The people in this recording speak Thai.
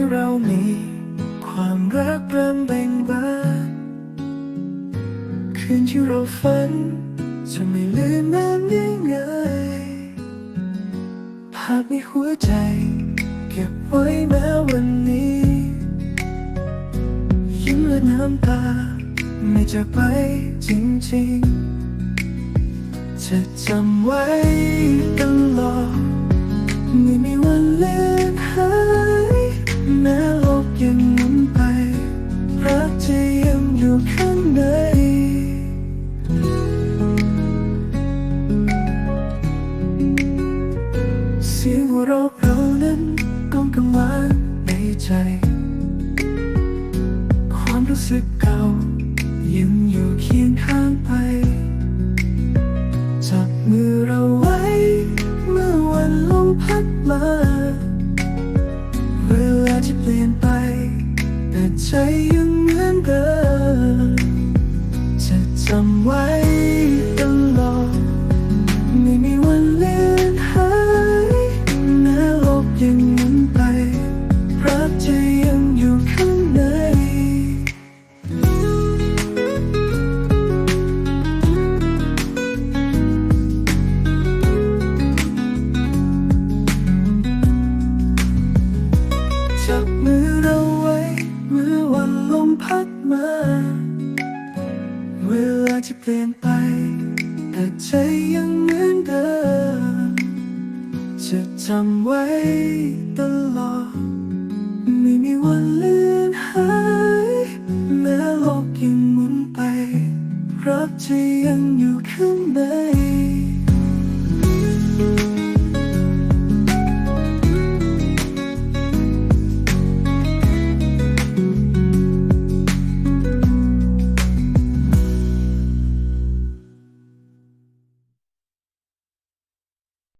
ที่เรามี ความรักเริ่มเบ่งบานคืนที่เราฝัน จะไม่ลืมมันง่ายๆภาพในหัวใจ เก็บไว้แม้วันนี้ ยิ้มและน้ำตา ไม่จะไปจริงๆ จะจำไว้ตลอด เราเรานั้นก้องกังวานในใจ ความรู้สึกเก่ายังอยู่เคียงข้างไป จับมือเราไว้ เมื่อวันลมพัดมาเวลาที่เปลี่ยนไป แต่ใจยัง อเราไว้เมื่อวันลมพัดมา เวลาที่เปลี่ยนไป แต่ใจยังเหมือนเดิม จะจำไว้ตลอด ไม่มีวันเลือนหายแม้โลกยังหมุนไปรักจะยังอยู่ข้างใน